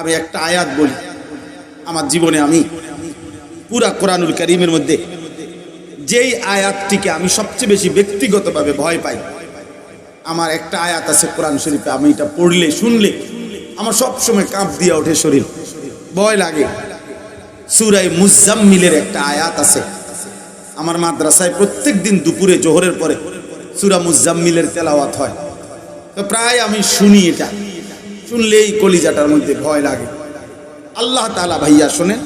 আমি একটা আয়াত বলি। আমার জীবনে আমি পুরা কোরআনুল করিমের মধ্যে যেই আয়াতটিকে আমি সবচেয়ে বেশি ব্যক্তিগতভাবে ভয় পাই, আমার একটা আয়াত আছে কোরআন শরীফে, আমি এটা পড়লে, শুনলে আমার সবসময় কাঁপ দিয়ে ওঠে শরীর। ভয় লাগে। সুরাই মুজাম্মিলের একটা আয়াত আছে। আমার মাদ্রাসায় প্রত্যেক দিন দুপুরে, জোহরের পরে সুরা মুজাম্মিলের তেলাওয়াত হয়। তো প্রায় আমি শুনি এটা। শুনলেই কলিজাটার মধ্যে ভয় লাগে আল্লাহ তালা ভাইয়া শোনেন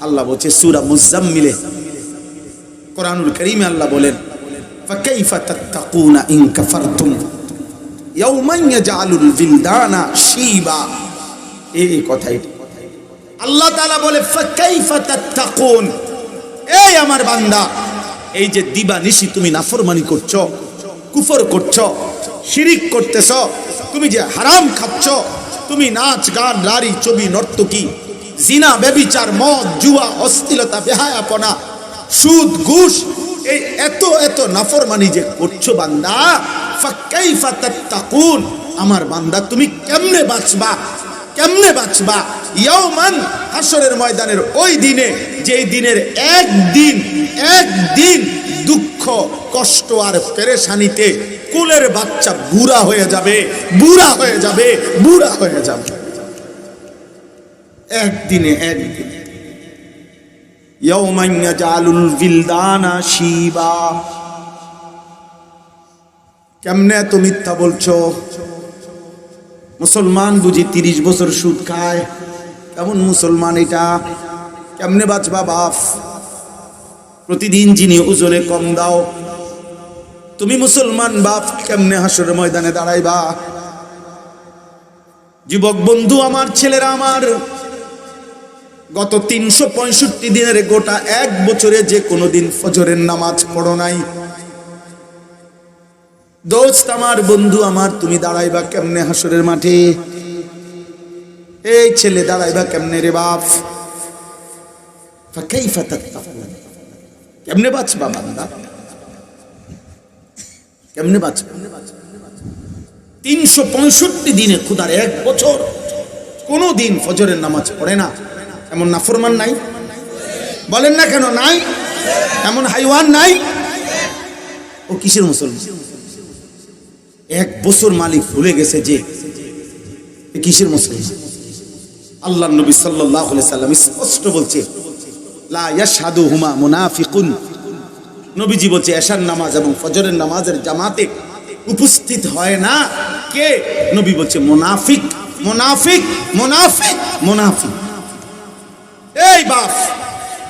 আল্লাহ বলছে সুরা মুজাম্মিলে কোরআনুল করিমে আল্লাহ বলেন فكيف تتقون إن كفرتم يوما يجعل الولدان شيبا এই কথাই আল্লাহ তাআলা বলে فكيف تتقون এই আমার বান্দা এই যে দিবা নিশি তুমি নাফরমানি করছো কুফর করছো শিরিক করতেছ তুমি যে হারাম খাচ্ছ, তুমি নাচ গান লারি ছবি, নর্তকী জিনা ব্যবিচার মদ, জুয়া অস্থিরতা বেহায়াপনা, সুদ, ঘুষ, এই এত এত নাফরমানি যে করছ বান্দা, ফাক্কাইফা তাত্তাকুন, আমার বান্দা, তুমি কেমনে বাঁচবা? কেমনে বাঁচবা ইয়াওমান হাসরের ময়দানের ওই দিনে যেই দিনের একদিন একদিন দুঃখ কষ্ট আর পেরেশানিতে কুলের বাচ্চা বুড়া হয়ে যাবে বুড়া হয়ে যাবে বুড়া হয়ে যাবে একদিনে একদিন يوما يجعل الولدان شيبا কেমনে এত মিথ্যা বলছো মুসলমান বুঝি তিরিশ বছর সুদ খায়। কেমন মুসলমান এটা? কেমনে বাঁচবা বাপ? প্রতিদিন যিনি ওজনে কম দাও, তুমি মুসলমান বাপ, কেমনে হাসর ময়দানে দাঁড়াইবা? যুবক বন্ধু, আমার ছেলেরা আমার, গত তিনশো পঁয়ষট্টি দিনের গোটা এক বছরে যে কোনো দিন ফজরের নামাজ পড়ো নাই। দোস্ত, আমার বন্ধু, আমার, তুমি দাঁড়াইবা কেমনে হাসরের মাঠে? এই ছেলে দাঁড়াইবা কেমনে রে বাপ? কেমনে বাঁচবা বান্দা? কেমনে বাঁচবা? তিনশো পঁয়ষট্টি দিনে খুদার এক বছর। কোনো দিন ফজরের নামাজ পড়ে না। এমন নাফরমান নাই? বলেন না কেন নাই? এমন হাইওয়ান নাই? ও কিসের মুসলমান? এক বছর মালিক ভুলে গেছে যে কিসের মুসলমান আল্লাহ নবী আলাইহি সাল্লাম স্পষ্ট বলছে ইয়াশহাদু হুমা মুনাফিকুন। নবীজি বলছে, এশার নামাজ এবং ফজরের নামাজের জামাতে উপস্থিত হয় না। কে? নবী বলছে, মুনাফিক মুনাফিক মুনাফিক মুনাফিক। এই বাপ,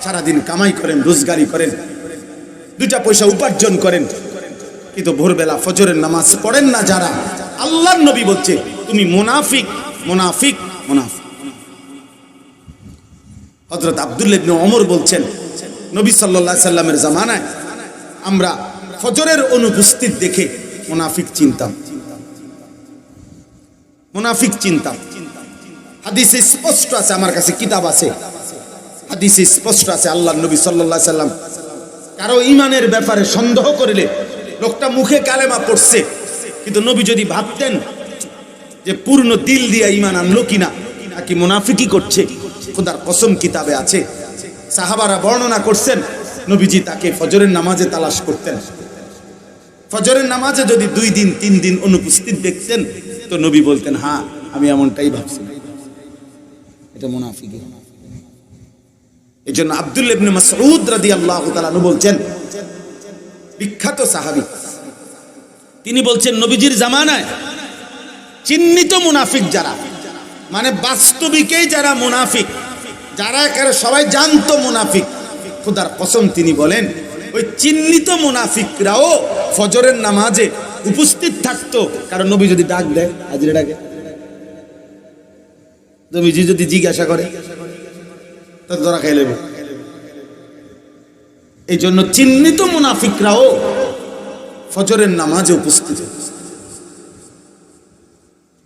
সারাদিন কামাই করেন, রোজগারি করেন দুটা পয়সা উপার্জন করেন। কিন্তু ভোরবেলা ফজরের নামাজ পড়েন না যারা? আল্লাহর নবী বলছে, তুমি মুনাফিক মুনাফিক মুনাফিক। হজরত আব্দুল্লাহ ইবনে ওমর বলছেন, নবী আলাইহি সাল্লামের জামানায় আমরা ফজরের অনুপস্থিত দেখে মুনাফিক চিনতাম। মুনাফিক চিনতাম। হাদিসে স্পষ্ট আছে, আমার কাছে কিতাব আছে। হাদিসে স্পষ্ট আছে আল্লাহ নবী আলাইহি সাল্লাম কারও ইমানের ব্যাপারে সন্দেহ করিলে লোকটা মুখে কালেমা পড়ছে। কিন্তু নবী যদি ভাবতেন যে পূর্ণ দিল দিয়ে ইমান আনলো কিনা, নাকি মুনাফিকি করছে, খোদার কসম কিতাবে আছে। সাহাবারা বর্ণনা করছেন, নবীজি তাকে ফজরের নামাজে তালাশ করতেন। ফজরের নামাজে যদি দুই দিন, তিন দিন অনুপস্থিত দেখতেন, তো নবী বলতেন হ্যাঁ আমি এমনটাই ভাবছি। এটা মুনাফিকি এই জন্য আব্দুল ইবনে মাসউদ রাদিয়াল্লাহু তাআলা বলছেন বিখ্যাত সাহাবী। তিনি বলছেন, নবীজির জামানায় চিহ্নিত মুনাফিক যারা মানে বাস্তবিকেই যারা মুনাফিক, যারা একেবারে সবাই জানতো মুনাফিক, খুদার কসম তিনি বলেন, ওই চিহ্নিত মুনাফিকরাও ফজরের নামাজে উপস্থিত থাকতো। কারণ নবী যদি ডাক দেয়, হাজিরে ডাকে। নবীজি যদি জিজ্ঞাসা করে তো ধরা খাই লেবে? এই জন্য চিহ্নিত মুনাফিকরাও ফজরের নামাজে উপস্থিত।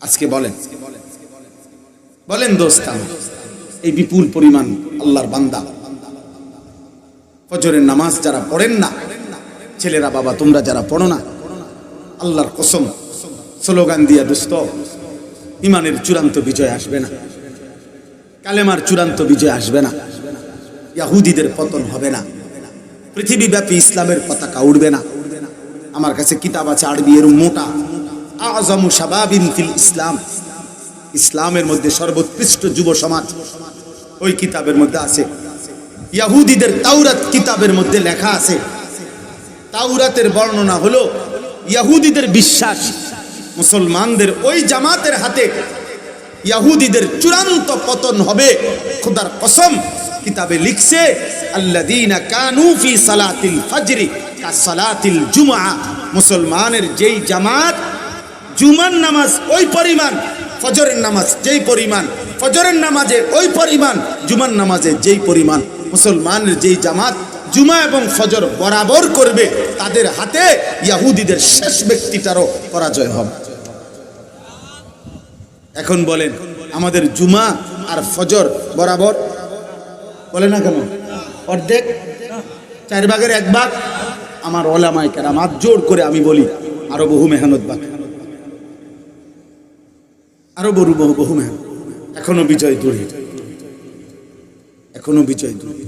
আজকে বলেন বলেন দোস্ত এই বিপুল পরিমাণ আল্লাহর বান্দা। ফজরের নামাজ যারা পড়েন না, ছেলেরা বাবা তোমরা যারা পড়ো না, আল্লাহর কসম, স্লোগান দিয়া দোস্ত, ইমানের চূড়ান্ত বিজয় আসবে না, কালেমার চূড়ান্ত বিজয় আসবে না, ইয়াহুদিদের পতন হবে না। পৃথিবীব্যাপী ইসলামের পতাকা উড়বে না। আমার কাছে কিতাব আছে আরবি এর মোটা। আজমু শাবাবিন ফিল ইসলাম। ইসলামের মধ্যে সর্বোৎকৃষ্ট যুব সমাজ। ওই কিতাবের মধ্যে আছে। ইয়াহুদিদের তাওরাত কিতাবের মধ্যে লেখা আছে। তাওরাতের বর্ণনা হলো ইয়াহুদিদের বিশ্বাস। মুসলমানদের ওই জামাতের হাতে ইয়াহুদিদের চূড়ান্ত পতন হবে। খোদার কসম। কিতাবে লিখছে, আল্লাযীনা কানু ফি সালাতিল ফজরি কা সালাতিল জুমআ। মুসলমানের যেই জামাত, জুমার নামাজ ওই পরিমাণ, ফজরের নামাজ যেই পরিমাণ, ফজরের নামাজে ওই পরিমাণ, জুমার নামাজে যেই পরিমাণ, মুসলমানের যেই জামাত জুমা এবং ফজর বরাবর করবে, তাদের হাতে ইয়াহুদিদের শেষ ব্যক্তিটারও পরাজয় হবে। এখন বলেন, আমাদের জুমা আর ফজর বরাবর বলে না কেন? অর্ধেক, চার ভাগের এক ভাগ আমার ওলামায় কেরাম। হাত জোর করে আমি বলি, আরও বহু মেহনত বাকি। আরও বহু বহু বহু মেহনত। এখনও বিজয় দূরে। এখনও বিজয় দূরে।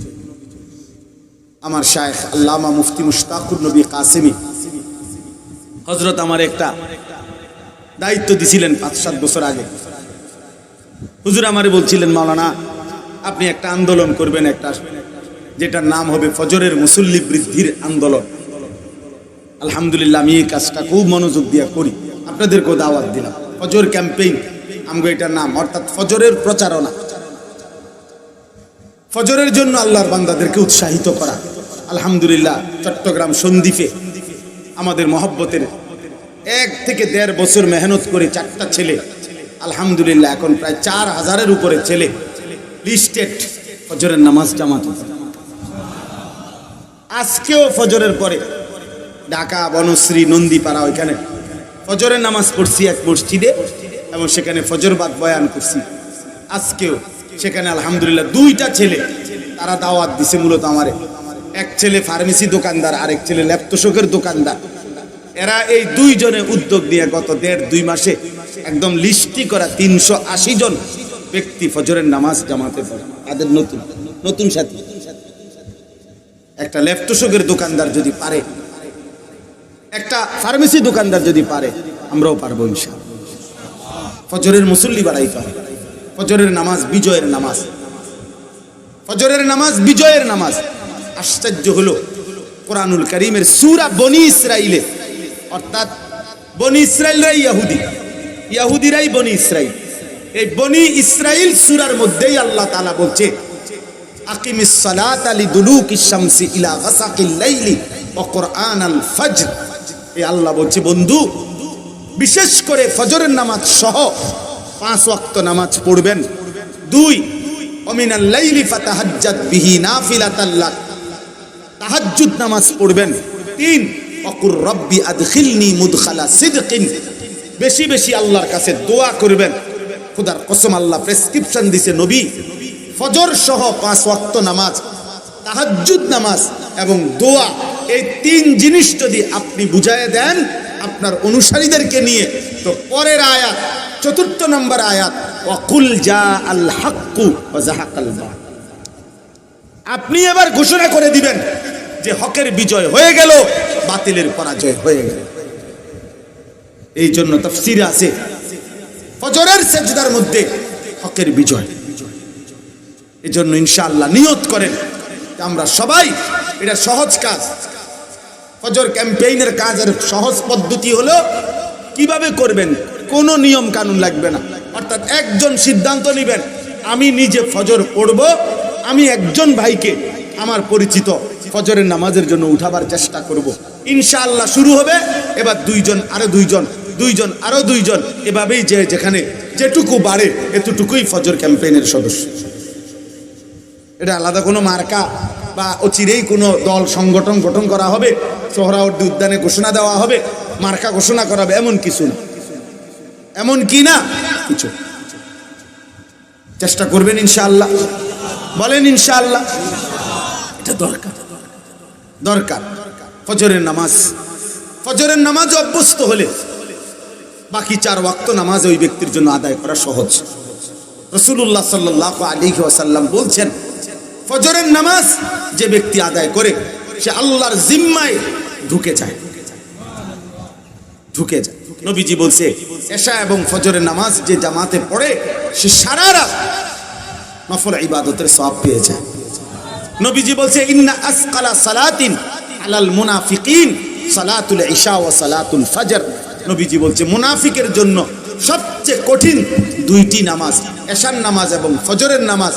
আমার শায়েখ আল্লামা মুফতি মুশতাকুর নবী কাসেমি হজরত আমার একটা দায়িত্ব দিছিলেন পাঁচ সাত বছর আগে। হুজুর আমারে বলছিলেন, মাওলানা আপনি একটা আন্দোলন করবেন, একটা যেটার নাম হবে ফজরের মুসল্লি বৃদ্ধির আন্দোলন। আলহামদুলিল্লাহ, আমি এই কাজটা খুব মনোযোগ দিয়ে করি। আপনাদেরকেও দাওয়াত দিলাম। ফজর ক্যাম্পেইন, আমগো এটার নাম, অর্থাৎ ফজরের প্রচারণা। ফজরের জন্য আল্লাহর বান্দাদেরকে উৎসাহিত করা। আলহামদুলিল্লাহ, চট্টগ্রাম সন্দ্বীপে আমাদের মহব্বতের এক থেকে দেড় বছর মেহনত করে চারটা ছেলে, আলহামদুলিল্লাহ, এখন প্রায় চার হাজারের উপরে ছেলে। লিস্টেড ফজরের নামাজ জামাত আজকেও ফজরের পরে ঢাকা, বনশ্রী, নন্দীপাড়া ওইখানে ফজরের নামাজ পড়ছি এক মসজিদে এবং সেখানে ফজরবাদ বয়ান করছি। আজকেও সেখানে আলহামদুলিল্লাহ দুইটা ছেলে তারা দাওয়াত দিছে মূলত আমারে। এক ছেলে ফার্মেসি দোকানদার, আরেক ছেলে ল্যাপটসকের দোকানদার। এরা এই দুইজনে উদ্যোগ নিয়ে গত দেড় দুই মাসে একদম লিস্টি করা তিনশো আশি জন ব্যক্তি ফজরের নামাজ জামাতে পড়ে, তাদের নতুন নতুন সাথী। একটা ল্যাপটসকের দোকানদার যদি পারে, একটা ফার্মেসি দোকানদার যদি পারে, আমরাও পারব ইনশাআল্লাহ। ফজরের মুসল্লি বাড়াইতে হবে। ফজরের নামাজ বিজয়ের নামাজ। ফজরের নামাজ বিজয়ের নামাজ। আশ্চর্য হলো, কোরআনুল করিমের সুরা বনি ইসরাইলে অর্থাৎ বনি ইসরাইলরাই ইয়াহুদি। ইয়াহুদিরাই বনি ইসরাইল এই বনি ইসরাইল সুরার মধ্যেই আল্লাহ তালা বলছে, আকিমিস সালাত আলি দুলুকিস শামসি ইলা ফজর। এই আল্লাহ বলছে, বন্ধু, বিশেষ করে ফজরের নামাজ সহ পাঁচ ওয়াক্ত নামাজ পড়বেন। দুই তাহাজ্জুদ নামাজ পড়বেন। তিন অকুর রব্বি আদখিলনি মুদখালা সিদকিন। বেশি বেশি আল্লাহর কাছে দোয়া করবেন। খুদার কসম আল্লাহ প্রেসক্রিপশন দিছে নবী। ফজর সহ পাঁচ ওয়াক্ত নামাজ, তাহাজ্জুদ নামাজ এবং দোয়া, এই তিন জিনিস যদি আপনি বুঝায় দেন, আপনার অনুসারীদেরকে নিয়ে তো পরের আয়াত, চতুর্থ নম্বর আয়াত অকুল যা আল হাক্কু আপনি এবার ঘোষণা করে দিবেন যে হকের বিজয় হয়ে গেল, বাতিলের পরাজয় হয়ে গেল। এই জন্য তফসিরে আছে। ফজরের সেজদার মধ্যে হকের বিজয়। এই জন্য ইনশাআল্লাহ নিয়ত করেন আমরা সবাই এটা সহজ কাজ। ফজর ক্যাম্পেইনের কাজের সহজ পদ্ধতি হলো কীভাবে করবেন, কোনো নিয়ম কানুন লাগবে না। অর্থাৎ একজন সিদ্ধান্ত নেবেন, আমি নিজে ফজর পড়ব, আমি একজন ভাইকে আমার পরিচিত ফজরের নামাজের জন্য উঠাবার চেষ্টা করব। ইনশাআল্লাহ শুরু হবে, এবার দুইজন, আরও দুইজন দুইজন, আরও দুইজন। এভাবেই যে যেখানে যেটুকু বাড়ে, এতটুকুই ফজর ক্যাম্পেইনের সদস্য। এটা আলাদা কোনো মার্কা বা অচিরেই কোনো দল সংগঠন গঠন করা হবে, সোহরাওয়ার্দী উদ্যানে ঘোষণা দেওয়া হবে, মার্কা ঘোষণা করা হবে, এমন কিছু না। এমন কি না? কিছু। চেষ্টা করবেন ইনশাআল্লাহ। বলেন ইনশাআল্লাহ। এটা দরকার। দরকার। ফজরের নামাজ। ফজরের নামাজ অভ্যস্ত হলে বাকি চার ওয়াক্ত নামাজ ওই ব্যক্তির জন্য আদায় করা সহজ। রসুল্লাহ সাল্লাহ আলী ওয়াসাল্লাম বলছেন, ফজরের নামাজ যে ব্যক্তি আদায় করে, সে আল্লাহর জিম্মায় ঢুকে যায়। ঢুকে যায়। নবীজি বলছে, এশা এবং ফজরের নামাজ যে জামাতে পড়ে, সে সারা রাত নফল ইবাদতের সব পেয়ে যায়। নবীজি বলছে, ইন্না আসকালা সালাতিন আলাল মুনাফিকিন সালাতুল ইশা ওয়া সালাতুল ফজর। নবীজি বলছে, মুনাফিকের জন্য সবচেয়ে কঠিন দুইটি নামাজ, এশার নামাজ এবং ফজরের নামাজ।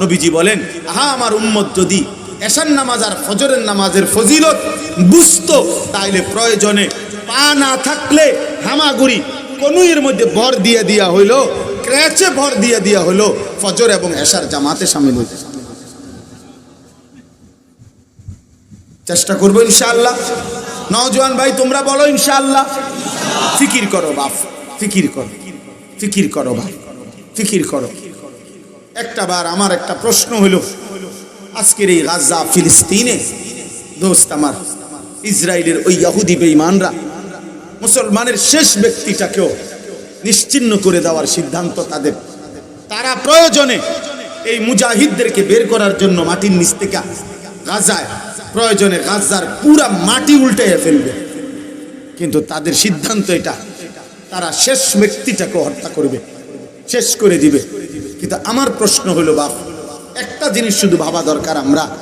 নবীজি বলেন, আহা, আমার উম্মত যদি এশার নামাজ আর ফজরের নামাজের ফজিলত বুঝতো, তাইলে প্রয়োজনে পা না থাকলে হামাগুড়ি কনুইয়ের মধ্যে ভর দিয়ে দিয়া হইল, ক্র্যাচে ভর দিয়ে দিয়া হইল, ফজর এবং এশার জামাতে সামিল হইতে। চেষ্টা করব ইনশাআল্লাহ। নওজোয়ান ভাই, তোমরা বলো ইনশাআল্লাহ। ফিকির করো বাপ, ফিকির করো ফিকির করো বাপ ফিকির করো। একটা বার আমার একটা প্রশ্ন হইল আজকের এই গাজা ফিলিস্তিনে দোস্ত আমার, ইসরায়েলের ওই ইয়াহুদি বেঈমানরা মুসলমানের শেষ ব্যক্তিটাকেও নিশ্চিন্ন করে দেওয়ার সিদ্ধান্ত তাদের। তারা প্রয়োজনে এই মুজাহিদদেরকে বের করার জন্য মাটির নিচ থেকে গাজায় প্রয়োজনে গাজার পুরা মাটি উল্টে ফেলবে। কিন্তু তাদের সিদ্ধান্ত এটা, তারা শেষ ব্যক্তিটাকে হত্যা করবে, শেষ করে দিবে। কিন্তু আমার প্রশ্ন হলো বাপ, একটা জিনিস শুধু ভাবা দরকার আমরা,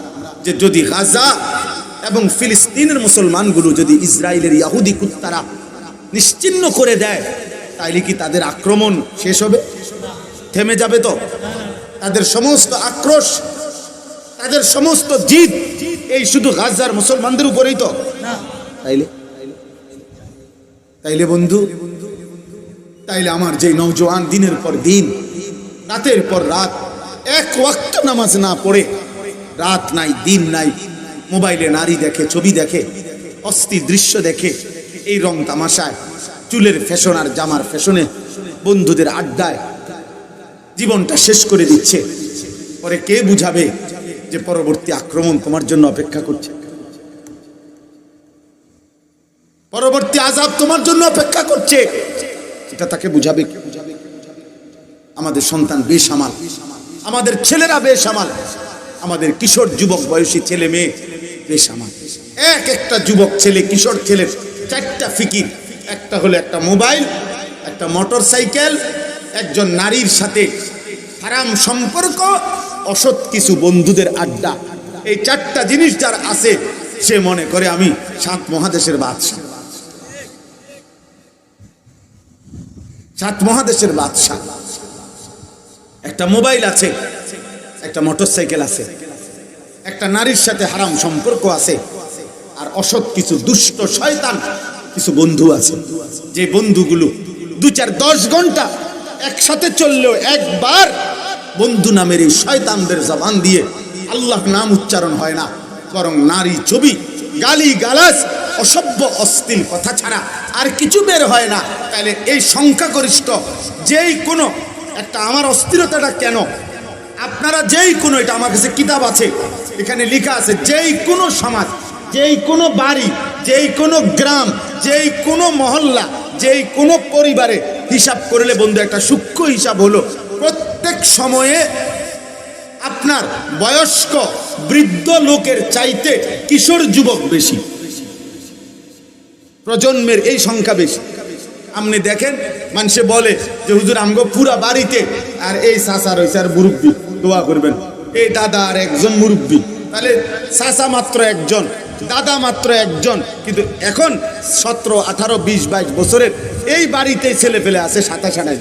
যে যদি গাজা এবং ফিলিস্তিনের মুসলমানগুলো যদি ইসরায়েলের ইয়াহুদি কুত্তারা নিশ্চিন্ন করে দেয়, তাইলে কি তাদের আক্রমণ শেষ হবে? থেমে যাবে তো? তাদের সমস্ত আক্রোশ, তাদের সমস্ত জিদ এই শুধু গাজার মুসলমানদের উপরেই তো। তাইলে? তাইলে বন্ধু তাইলে আমার যে নৌজওয়ান দিনের পর দিন রাতের পর রাত এক ওয়াক্ত নামাজ না পড়ে রাত নাই দিন নাই মোবাইলে নারী দেখে ছবি দেখে অস্থির দৃশ্য দেখে এই রং তামাশায় চুলের ফ্যাশন আর জামার ফ্যাশনে বন্ধুদের আড্ডায় জীবনটা শেষ করে দিচ্ছে। পরে কে বুঝাবে? যে পরবর্তী আক্রমণ তোমার জন্য অপেক্ষা করছে। পরবর্তী আজাব তোমার জন্য অপেক্ষা করছে। এটা তাকে বুঝাবে আমাদের সন্তান বেসামাল আমাদের ছেলেরা বেসামাল আমাদের কিশোর যুবক বয়সী ছেলে মেয়ে বেসামাল এক একটা যুবক ছেলে, কিশোর ছেলের চারটা ফিকির। একটা হলো একটা মোবাইল, একটা মোটর সাইকেল একজন নারীর সাথে হারাম সম্পর্ক অসৎ কিছু বন্ধুদের আড্ডা। এই চারটা জিনিস যার আছে, সে মনে করে আমি সাত মহাদেশের বাদশাহ। সাত মহাদেশের বাদশাহ। একটা মোবাইল আছে, একটা মোটর সাইকেল আছে, একটা নারীর সাথে হারাম সম্পর্ক আছে, আর অসৎ কিছু দুষ্ট শয়তান, কিছু বন্ধু আছে। যে বন্ধুগুলো দু চার দশ ঘণ্টা একসাথে চললেও একবার বন্ধু নামের এই শয়তানদের জবান দিয়ে আল্লাহ নাম উচ্চারণ হয় না। বরং নারী ছবি, গালি গালাস অসভ্য অস্থির কথা ছাড়া আর কিছু বের হয় না। তাহলে এই সংখ্যাগরিষ্ঠ যেই কোনো, একটা আমার অস্থিরতাটা কেন? আপনারা যেই কোনো, এটা আমার কাছে কিতাব আছে, এখানে লেখা আছে, যেই কোনো সমাজ, যেই কোনো বাড়ি, যেই কোনো গ্রাম, যেই কোনো মহল্লা, যেই কোনো পরিবারে হিসাব করলে বন্ধু, একটা সূক্ষ্ম হিসাব হলো, প্রত্যেক সময়ে আপনার বয়স্ক বৃদ্ধ লোকের চাইতে কিশোর যুবক বেশি। প্রজন্মের এই সংখ্যা বেশি। আপনি দেখেন, মানুষে বলে যে, হুজুর, আমগো পুরা বাড়িতে আর এই চাচা রয়েছে আর মুরব্বী, দোয়া করবেন। এই দাদা আর একজন মুরব্বী। তাহলে চাচা মাত্র একজন, দাদা মাত্র একজন। কিন্তু এখন সতেরো, আঠারো, বিশ, বাইশ বছরের এই বাড়িতে ছেলে পেলে আছে সাতাশ, আঠাশ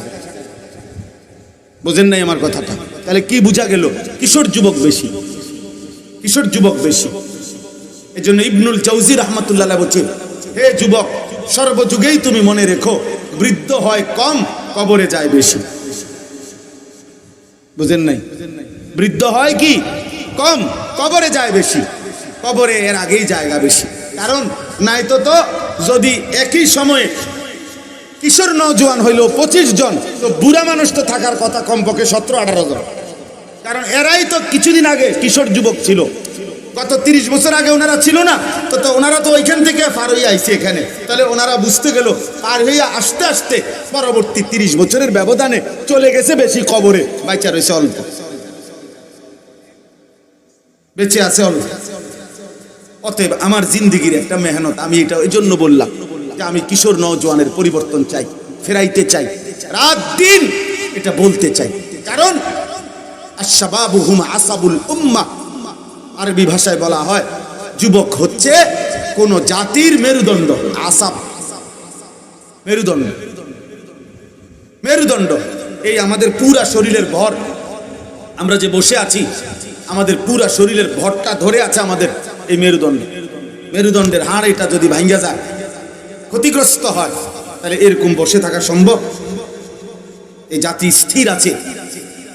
বোঝেন নাই আমার কথাটা। তাহলে কি বোঝা গেল? কিশোর যুবক বেশি। কিশোর যুবক বেশি। এই জন্য ইবনুল চৌজি রহমতুল্লাহ বলছে হে যুবক, সর্বযুগেই তুমি মনে রেখো, বৃদ্ধ হয় কম, কবরে যায় বেশি। বুঝেন নাই? বৃদ্ধ হয় কি? কম, কবরে যায় বেশি। কবরে এর আগেই জায়গা বেশি। কারণ নাই তো তো, যদি একই সময়ে কিশোর নজওয়ান হইল পঁচিশ জন। তো বুড়া মানুষ তো থাকার কথা কমপক্ষে সতেরো, আঠারো জন। কারণ এরাই তো কিছুদিন আগে কিশোর যুবক ছিল। গত তিরিশ বছর আগে ওনারা ছিল না, তো তো ওনারা তো ওইখান থেকে পার হয়ে আইছে এখানে। তাহলে ওনারা বুঝতে গেল, পার হয়ে আসতে আসতে পরবর্তী তিরিশ বছরের ব্যবধানে চলে গেছে বেশি কবরে। বাইচা রয়েছে অল্প। বেঁচে আছে অল্প। অতএব আমার জিন্দিগির একটা মেহনত, আমি এটা ওই জন্য বললাম। যে আমি কিশোর নওজোয়ানের পরিবর্তন চাই, ফেরাইতে চাই রাত দিন এটা বলতে চাই। কারণ আসাবুল উম্মা, আরবি ভাষায় বলা হয়, যুবক হচ্ছে কোন জাতির মেরুদণ্ড, আসাব, মেরুদণ্ড মেরুদণ্ড। এই আমাদের পুরা শরীরের ভর। আমরা যে বসে আছি, আমাদের পুরা শরীরের ভরটা ধরে আছে আমাদের এই মেরুদণ্ড। মেরুদণ্ডের হাড় এটা যদি ভাঙ্গা যায় ক্ষতিগ্রস্ত হয়, তাহলে এরকম বসে থাকা সম্ভব? এই জাতি স্থির আছে,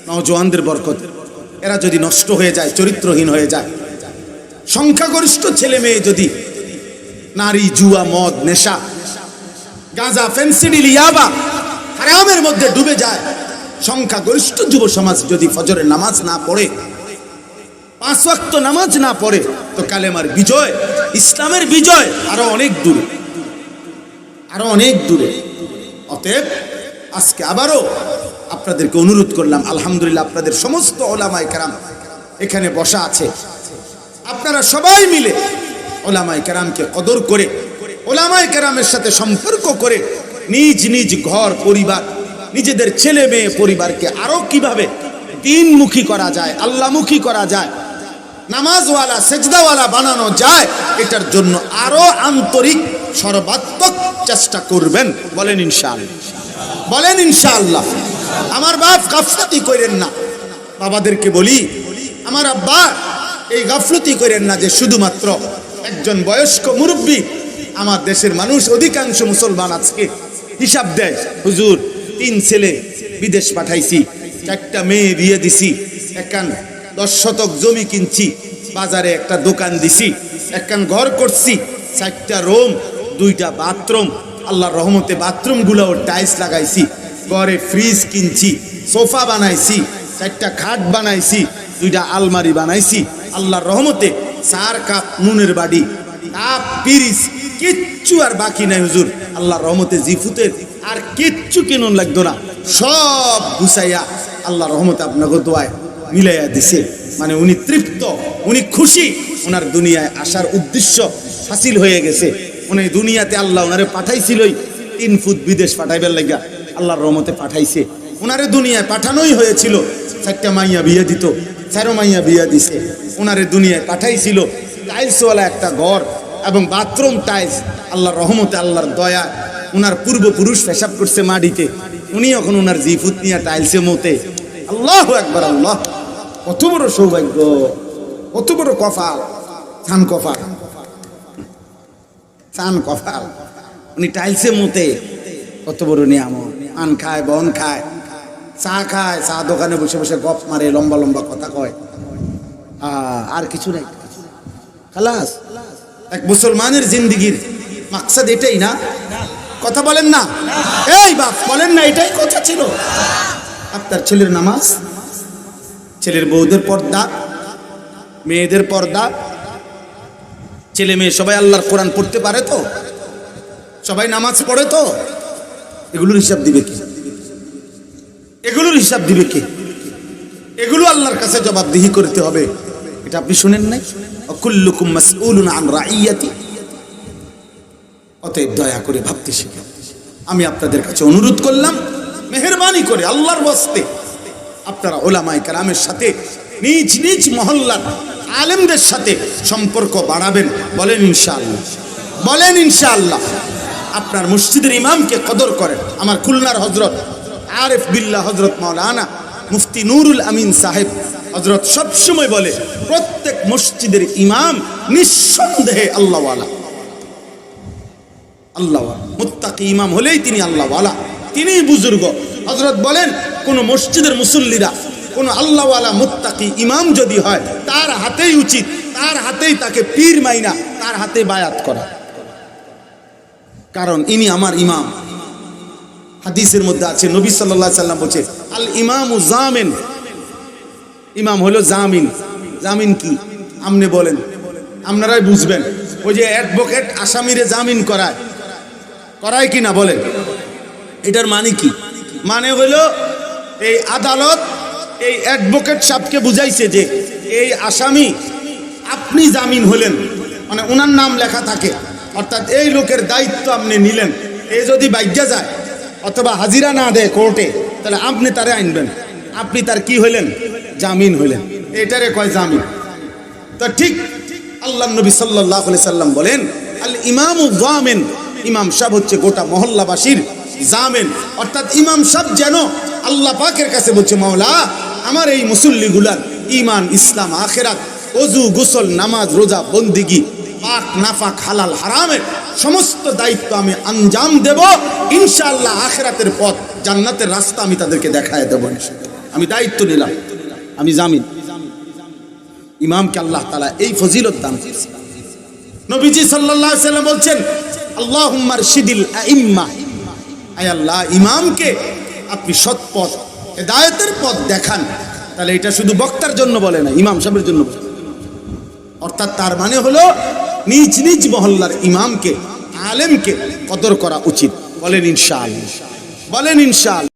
নওজোয়ানদের বরকত। এরা যদি নষ্ট হয়ে যায়, চরিত্রহীন হয়ে যায়, সংখ্যাগরিষ্ঠ ছেলে মেয়ে যদি নারী, জুয়া, মদ, নেশা, গাঁজা ফেন্সিডিল ইয়াবা হারামের মধ্যে ডুবে যায়, সংখ্যাগরিষ্ঠ যুব সমাজ যদি ফজরের নামাজ না পড়ে, পাঁচ ওয়াক্ত নামাজ না পড়ে, তো কালেমার বিজয়, ইসলামের বিজয় আরও অনেক দূরে। আরও অনেক দূরে। অতএব আজকে আবারও আপনাদেরকে অনুরোধ করলাম, আলহামদুলিল্লাহ আপনাদের সমস্ত ওলামাই কেরাম এখানে বসা আছে। আপনারা সবাই মিলে ওলামাই কেরামকে কদর করে ওলামাই কেরামের সাথে সম্পর্ক করে নিজ নিজ ঘর, পরিবার, নিজেদের ছেলে মেয়ে পরিবারকে আরও কীভাবে দিনমুখী করা যায় আল্লাহমুখী করা যায় নামাজওয়ালা, সেজদাওয়ালা বানানো যায়, এটার জন্য আরও আন্তরিক, সর্বাত্মক চেষ্টা করবেন। বলেন ইনশাআল্লাহ। বলেন ইনশাআল্লাহ। আমার বাপ গাফলতি করেন না। বাবাদেরকে বলি, আমার আব্বা এই গাফলতি করেন না যে শুধুমাত্র একজন বয়স্ক মুরব্বী আমার দেশের মানুষ, অধিকাংশ মুসলমান আজকে হিসাব দেয়, হুজুর, তিন ছেলে বিদেশ পাঠাইছি, চারটা মেয়ে বিয়ে দিছি, একান দশ শতক জমি কিনছি, বাজারে একটা দোকান দিছি, একখান ঘর করছি, চারটা রুম, দুইটা বাথরুম, আল্লাহর রহমতে বাথরুমগুলো টাইলস লাগাইছি, ঘরে ফ্রিজ কিনছি, সোফা বানাইছি, চারটা খাট বানাইছি, দুইটা আলমারি বানাইছি, আল্লাহর রহমতে চার কাপ নুনের বাড়ি কাপ পিরিস কিচ্ছু আর বাকি নাই হুজুর। আল্লাহর রহমতে জিফুতের আর কিচ্ছু কিনুন লাগতো না। সব গুছাইয়া আল্লাহর রহমতে আপনাকে দোয়ায় মিলাইয়া দিছে মানে উনি তৃপ্ত, উনি খুশি, ওনার দুনিয়ায় আসার উদ্দেশ্য হাসিল হয়ে গেছে। উনি দুনিয়াতে আল্লাহ ওনারে পাঠাইছিলই, তিন ফুট বিদেশ পাঠাইবার লাগিয়া আল্লাহর রহমতে পাঠাইছে। ওনারে দুনিয়ায় পাঠানোই হয়েছিল, চারটা মাইয়া বিয়ে দিত, চারো মাইয়া বিয়ে দিছে। ওনারে দুনিয়ায় পাঠাইছিল, টাইলসওয়ালা একটা ঘর এবং বাথরুম টাইলস, আল্লাহর রহমতে, আল্লাহর দয়া। ওনার পূর্বপুরুষ পেশাব করছে মাটিতে। উনি এখন ওনার জিফুত নিয়ে টাইলসে মতে, আল্লাহ একবার আল্লাহ কত বড় সৌভাগ্য কত বড় কফাল চান কফাল চান কফাল উনি টাইলসে মতে কত বড় নিয়ামত। আন খায় বন খায় চা খায় চা দোকানে বসে বসে গপ মারে লম্বা লম্বা কথা কয়। আর কিছু নাই। খালাস এক মুসলমানের জিন্দিগির মাকসাদ এটাই না? কথা বলেন না। এই বাপ বলেন না এটাই কথা ছিল। আপনার ছেলের নামাজ? ছেলের বউদের পর্দা, মেয়েদের পর্দা। ছেলে মেয়ে সবাই আল্লাহর কোরআন পড়তে পারে তো? সবাই নামাজ পড়ে তো? এগুলোর হিসাব দিবে কি? এগুলোর হিসাব দিবে কে? এগুলো আল্লাহর কাছে জবাবদিহি করতে হবে। এটা আপনি শুনেন নাই? অকুল্লুকুম মাসউলুন আন রাইয়াতি। অতএব দয়া করে ভাবতে শিখে আমি আপনাদের কাছে অনুরোধ করলাম, মেহরবানি করে আল্লাহর বস্তে আপনারা ওলামাই কারামের সাথে, নিজ নিজ মহল্লার আলেমদের সাথে সম্পর্ক বাড়াবেন, বলেন ইনশাআল্লাহ। বলেন ইনশাআল্লাহ। আপনার মসজিদের ইমামকে কদর করেন। আমার খুলনার হজরত আরেফ বিল্লাহ হজরত মাওলানা মুফতি নুরুল আমিন সাহেব হজরত সবসময় বলে, প্রত্যেক মসজিদের ইমাম নিঃসন্দেহে আল্লাহওয়ালা। আল্লাহ মুত্তাকি ইমাম হলেই তিনি আল্লাহওয়ালা। তিনি বুজুর্গ। হজরত বলেন কোন মসজিদের মুসল্লিরা, কোন আল্লাহওয়ালা মুত্তাকি ইমাম যদি হয়, তার হাতেই উচিত, তার হাতেই তাকে পীর মাইনা, তার হাতে বায়াত করা। কারণ ইনি আমার ইমাম। হাদিসের মধ্যে আছে, নবী আলাইহি সাল্লাম বলছে, আল ইমামু জামিন। ইমাম হলো জামিন। জামিন কি? আমনে বলেন। আপনারাই বুঝবেন। ওই যে অ্যাডভোকেট আসামিরে জামিন করায়। করায় কি না বলেন। এটার মানে কি? মানে হলো এই আদালত, এই অ্যাডভোকেট সাহেবকে বুঝাইছে যে এই আসামি আপনি জামিন হলেন। মানে ওনার নাম লেখা থাকে। অর্থাৎ এই লোকের দায়িত্ব আপনি নিলেন। এই যদি বাইজ্ঞা যায় অথবা হাজিরা না দেয় কোর্টে, তাহলে আপনি তারে আনবেন আপনি তার কি হইলেন জামিন হইলেন এটারে কয় জামিন। তা ঠিক আল্লাহ নবী সাল্লাহ সাল্লাম বলেন আল ইমাম ইমাম সাহেব হচ্ছে গোটা মহল্লাবাসীর জামেন। অর্থাৎ ইমাম সাহেব যেন আল্লাহ পাকের কাছে বলছে, মাওলা, আমার এই মুসল্লিগুলার ইমান ইসলাম, আখেরাত, অজু, গোসল, নামাজ, রোজা, বন্দিগি, পাক, নাফাক, হালাল, হারামের সমস্ত দায়িত্ব আমি আঞ্জাম দেব। ইনশাআল্লাহ আখেরাতের পথ, জান্নাতের রাস্তা আমি তাদেরকে দেখায় দেবো আমি দায়িত্ব নিলাম। আমি জামিন। ইমামকে আল্লাহ তালা এই ফজিলত দান নবীজি আলাইহি সাল্লাম বলছেন আল্লাহুম্মার শিদিল আইম্মা। আয় আল্লাহ, ইমামকে আপনি সৎ পথ, হেদায়তের পথ দেখান। তাহলে এটা শুধু বক্তার জন্য বলে না, ইমাম সাহেবের জন্য বলে। অর্থাৎ তার মানে হলো, নিজ নিজ মহল্লার ইমামকে, আলেমকে কদর করা উচিত। বলেন ইনশাআল্লাহ। বলেন ইনশাআল্লাহ।